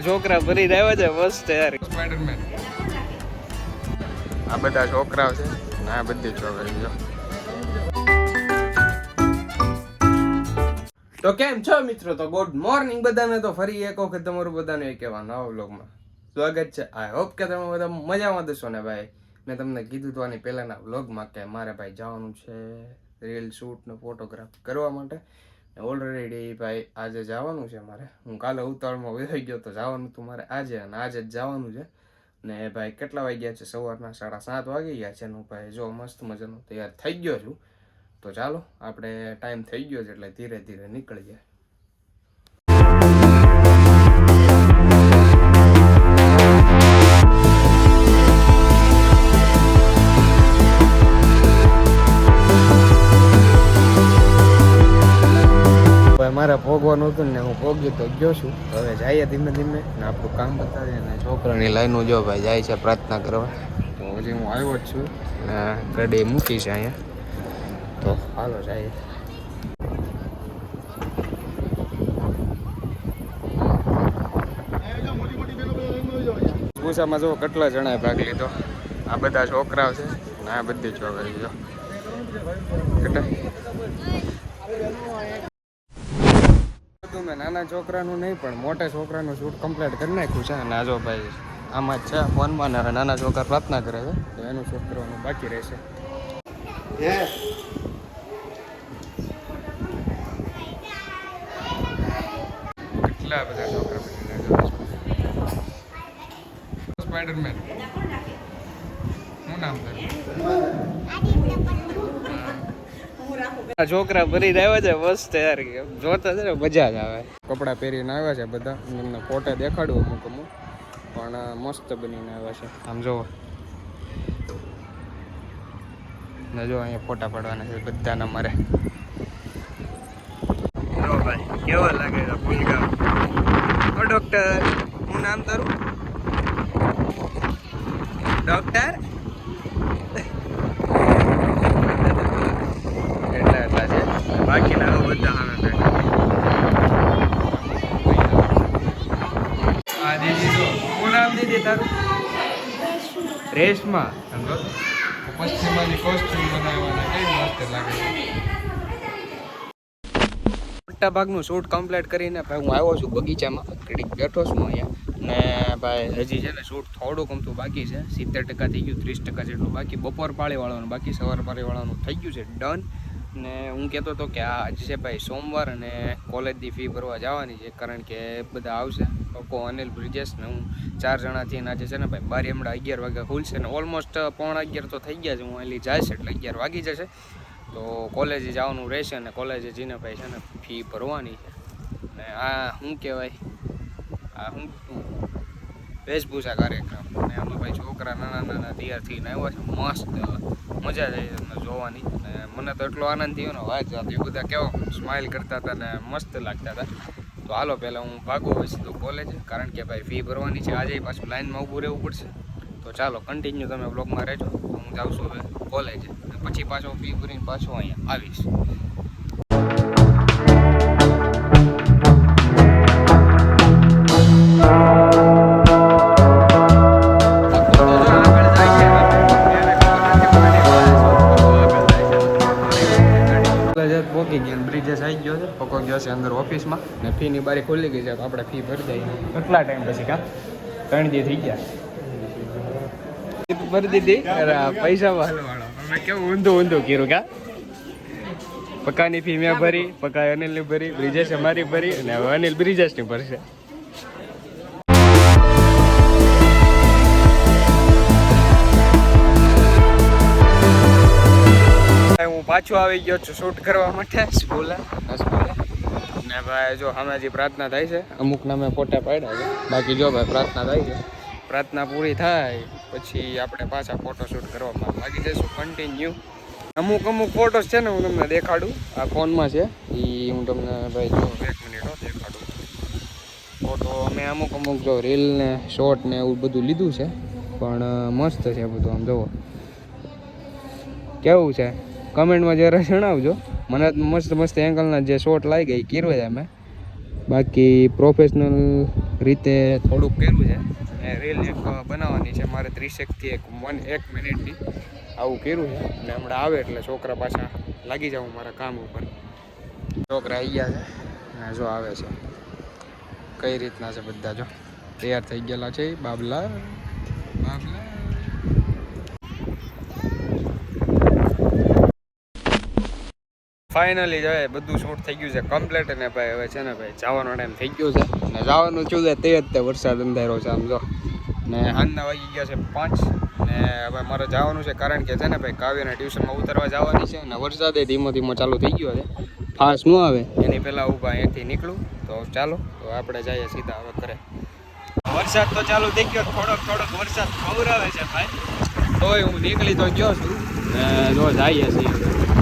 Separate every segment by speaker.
Speaker 1: છોકરા ભરી આવ્યા છે, મસ્ત યાર.
Speaker 2: સ્પાઈડરમેન. આ બધા છોકરાઓ છે, ના બધી છોકરીઓ
Speaker 1: તો કેમ છો મિત્રો? તો ગુડ મોર્નિંગ બધાને. તો ફરી એક વખત તમારું બધાને એક એવા નવા વ્લોગમાં સ્વાગત છે. આઈ હોપ કે તમે બધા મજામાં દશો ને ભાઈ. મેં તમને કીધું તો આની પહેલાના વ્લોગમાં કે મારે ભાઈ જવાનું છે રીલ શૂટ ને ફોટોગ્રાફ કરવા માટે. ઓલરેડી ભાઈ આજે જવાનું છે મારે. હું કાલે ઉતાવળમાં વહી ગયો તો જવાનું હતું મારે આજે અને આજે જ જવાનું છે. ને ભાઈ કેટલા વાગ્યા છે? સવારના સાડા સાત વાગી ગયા છે હું ભાઈ જો મસ્ત મજાનો તૈયાર થઈ ગયો છું. તો ચાલો, આપણે ટાઈમ થઈ ગયો છે એટલે ધીરે ધીરે નીકળી ભાઈ ને હું પોગ્યો તો ગયો છું. હવે જઈએ ધીમે ધીમે ને આપણું કામ બતાવીએ ને છોકરાની લાઈનો જો ભાઈ જાય છે પ્રાર્થના કરવા. તો હજી હું આવ્યો જ છું. ને ગડે મૂકી છે અહીંયા. તો હાલો જઈએ. પૂછામાં જો કેટલા જણાએ ભાગ લીધો. આ બધા છોકરાઓ છે. આ બધી જો. કેટલા? બધું મેં નાના છોકરાનું નહીં પણ મોટા છોકરાનું શૂટ કમ્પ્લીટ કરી નાખ્યું છે. અને આ ભાઈ આમાં જ છે ફોનમાં ને નાના છોકરા પ્રાર્થના કરે છે તો એનું શૂટ કરવાનું બાકી રહેશે. કેટલા બધા છોકરા
Speaker 2: સ્પાઈડરમેન. શું નામ છે?
Speaker 1: આ છોકરા ભરી આવ્યા છે, મસ્ત યાર. જોતા છે ને મજા જ આવે. કપડાં પહેરીને આવ્યા છે બધા. હું તમને ફોટો દેખાડું અમુક અમુક. પણ મસ્ત બનીને આવ્યા છે. આમ જોવો ને જો અહીંયા ફોટા પાડવાના છે બધાના મારે જો ભાઈ લાગે છે ડોક્ટર હું નામ તારું? ડોક્ટર એટલા એટલા છે બાકીના બધા સામે દીદી જો શું નામ દીદી તારું? રેશમા. સમજો?
Speaker 2: પશ્ચિમાની કોસ્ટ્યુમ બનાવવાના કઈ મસ્ત લાગે છે.
Speaker 1: મોટા ભાગનું શૂટ કમ્પ્લીટ કરીને ભાઈ હું આવ્યો છું બગીચામાં. ઘડીક બેઠો છું અહીંયા. ને ભાઈ હજી છે ને શૂટ થોડુંક અમથું બાકી છે. સિત્તેર ટકા થઈ ગયું ત્રીસ ટકા જેટલું બાકી. બપોર પાળીવાળાનું બાકી સવાર પાળીવાળાનું થઈ ગયું છે. ડન ને હું કહેતો હતો કે આ આજે ભાઈ સોમવાર અને કોલેજની ફી ભરવા જવાની છે, કારણ કે બધા આવશે. કોકો અનિલ, બ્રિજેશ ને હું ચાર જણાથી ને આજે છે ને ભાઈ બારી હમણાં અગિયાર વાગે ખુલશે ને ઓલમોસ્ટ પોણા અગિયાર તો થઈ ગયા છે, હું જાય છે એટલે અગિયાર વાગી જશે. તો કોલેજે જવાનું રહેશે અને કોલેજે જઈને ભાઈ છે ને ફી ભરવાની છે. ને આ શું કહેવાય? આ શું વેશભૂષા કાર્યક્રમ. અને આમાં ભાઈ છોકરા નાના નાના તૈયાર થઈને આવ્યા છે, મસ્ત મજા જાય જોવાની. મને તો એટલો આનંદ થયો ને વાત એ બધા કેવો સ્માઇલ કરતા હતા ને મસ્ત લાગતા હતા. તો હાલો, પહેલાં હું ભાગું, હવે સીધું કોલેજ કારણ કે ભાઈ ફી ભરવાની છે, આજે પાછું લાઇનમાં ઊભું રહેવું પડશે. તો ચાલો કન્ટિન્યુ તમે બ્લોગમાં રહેજો. હું જાઉં છું હવે કોલેજ પછી પાછો ફી ભરીને પાછો અહીંયા આવીશ. પોકો ગયો છે અંદર ઓફિસમાં ને ફીની બારી ખુલ્લી ગઈ છે તો આપણે ફી ભરી દઈએ. કેટલા ટાઈમ પછી કા? ત્રણ દી થઈ ગયા. ભરી દીધી? અરે પૈસા વાળા વાળો અમે કેવું ઊંધું ઊંધું કર્યું કા? પકાની ફી મેં ભરી પક્કા અનિલની ભરી બ્રિજેશે મારી ભરી અને હવે અનિલ બ્રિજેશની ભરશે. હું પાછો આવી ગયો છું શૂટ કરવા માટે. સ્કૂલે સ્કૂલે ને ભાઈ, જો હમણાં જે પ્રાર્થના થાય છે, અમુક નામે ફોટા પાડ્યા છે. બાકી જો ભાઈ, પ્રાર્થના થાય છે. પ્રાર્થના પૂરી થાય, પછી આપણે પાછા ફોટોશૂટ કરવામાં લાગી જઈશું કન્ટિન્યુ અમુક અમુક ફોટોસ છે ને હું તમને દેખાડું. આ ફોનમાં છે. એ હું તમને ભાઈ જો એક મિનિટ દેખાડું. ફોટો અમે અમુક અમુક જો રીલ ને શોર્ટ ને એવું બધું લીધું છે. પણ મસ્ત છે બધું આમ, જુઓ. કેવું છે? કમેન્ટમાં જરા જણાવજો. મને મસ્ત મસ્ત એંગલના જે શોટ લાગી ગઈ છે અમે. બાકી પ્રોફેશનલ રીતે થોડુંક કર્યું છે. અને રીલ એક બનાવવાની છે. મારે ત્રીસેકથી એક વન એક મિનિટની આવું કર્યું છે. અને હમણાં આવે એટલે છોકરા પાછા લાગી જાઉં મારા કામ ઉપર. છોકરા આવી ગયા છે. અને જો આવે છે. કઈ રીતના છે બધા જો? તૈયાર થઈ ગયેલા છે બાબલા. બાબલા. ફાઇનલી હવે બધું શૂટ થઈ ગયું છે કમ્પ્લીટ અને ભાઈ હવે છે ને ભાઈ જવાનો ટાઈમ થઈ ગયો છે. અને જવાનું છું તે જ તે વરસાદ અંધારો છે આમ જો. ને હાલના વાગી ગયા છે પાંચ. ને હવે મારે જવાનું છે કારણ કે છે ને ભાઈ કાવ્યને ટ્યુશનમાં ઉતરવા જવાની છે અને વરસાદે ધીમો ધીમો ચાલુ થઈ ગયો છે. ફાસ્ટ ન આવે. એની પહેલાં ઊભા અહીંયાથી નીકળું. તો ચાલો, તો આપણે જઈએ સીધા હવે ઘરે. વરસાદ તો ચાલુ થઈ ગયો, થોડોક થોડોક વરસાદ ખવરાવે છે ભાઈ. તોય હું નીકળી તો ગયો છું. ને જો જઈએ છીએ.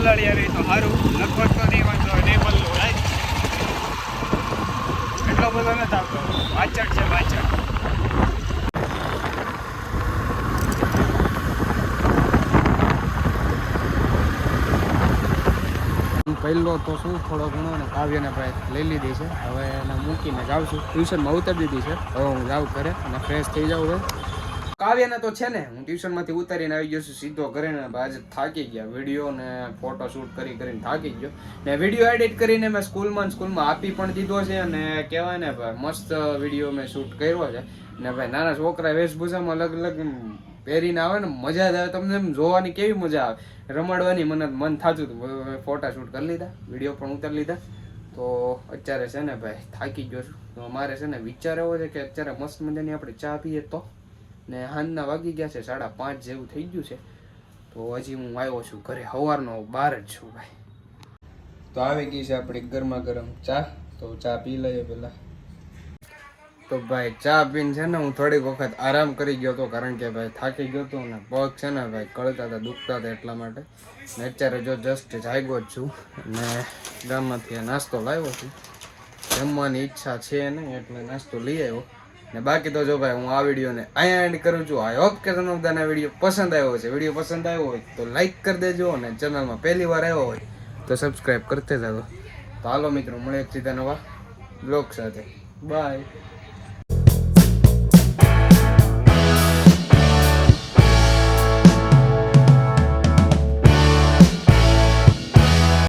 Speaker 1: પલળીએ રહી તો સારું લગભગ તો નહીં વાંધો, નહીં મળવું રાઈટ એટલો બધો નથી આવતો. વાંચડ છે, વાંચડ. પહેલો તો શું, થોડો ઘણો ને કાવ્યને ભાઈ લઈ લીધી છે. હવે એને મૂકીને જાઉં છું ટ્યુશનમાં ઉતારી દીધી છે. હવે હું જાઉં ઘરે અને ફ્રેશ થઈ જાઉં હવે કાવ્યને તો છે ને, હું ટ્યુશનમાંથી ઉતારીને આવી ગયો છું, સીધો ઘરે ને આજે થાકી ગયા. વીડિયો ને ફોટો શૂટ કરી કરીને થાકી ગયો. ને વીડિયો એડિટ કરીને મેં સ્કૂલમાં સ્કૂલમાં આપી પણ દીધો છે અને કહેવાય ને ભાઈ, મસ્ત વીડિયો મેં શૂટ કર્યો છે. ને ભાઈ, નાના છોકરા વેશભૂષામાં અલગ અલગ પહેરીને આવે ને, મજા જ આવે. તમને એમ જોવાની કેવી મજા આવે? રમાડવાની મને મન થતું હતું. ફોટા શૂટ કરી લીધા વીડિયો પણ ઉતારી લીધા. તો અત્યારે છે ને ભાઈ, થાકી ગયો છું. તો મારે છે ને વિચાર એવો છે કે અત્યારે મસ્ત મજાની આપણે ચા પીએ તો? ને હાંજના વાગી ગયા છે સાડા પાંચ જેવું થઈ ગયું છે. તો હજી હું આવ્યો છું ઘરે સવારનો બહાર જ છું ભાઈ. તો આવી ગઈ છે આપણી ગરમા ગરમ ચા તો ચા પી લઈએ પહેલાં. તો ભાઈ ચા પીને છે ને હું થોડીક વખત આરામ કરી ગયો હતો કારણ કે ભાઈ થાકી ગયો હતો ને પગ છે ને ભાઈ કળતા હતા દુખતા હતા એટલા માટે. ને અત્યારે જો જસ્ટ જાગ્યો જ છું ને ગામમાંથી નાસ્તો લાવ્યો છું. જમવાની ઈચ્છા છે ને એટલે નાસ્તો લઈ આવ્યો. ને બાકી તો જો ભાઈ, હું આ વિડીયોને અહીંયા એન્ડ કરું છું. આઈ હોપ કે તમને બધાને વીડિયો પસંદ આવ્યો છે વીડિયો પસંદ આવ્યો હોય તો લાઈક કરી દેજો અને ચેનલમાં પહેલી વાર આવ્યો હોય તો સબસ્ક્રાઈબ કરતે જાજો તો હાલો મિત્રો મળે એક સીધા નવા બ્લોગ સાથે. બાય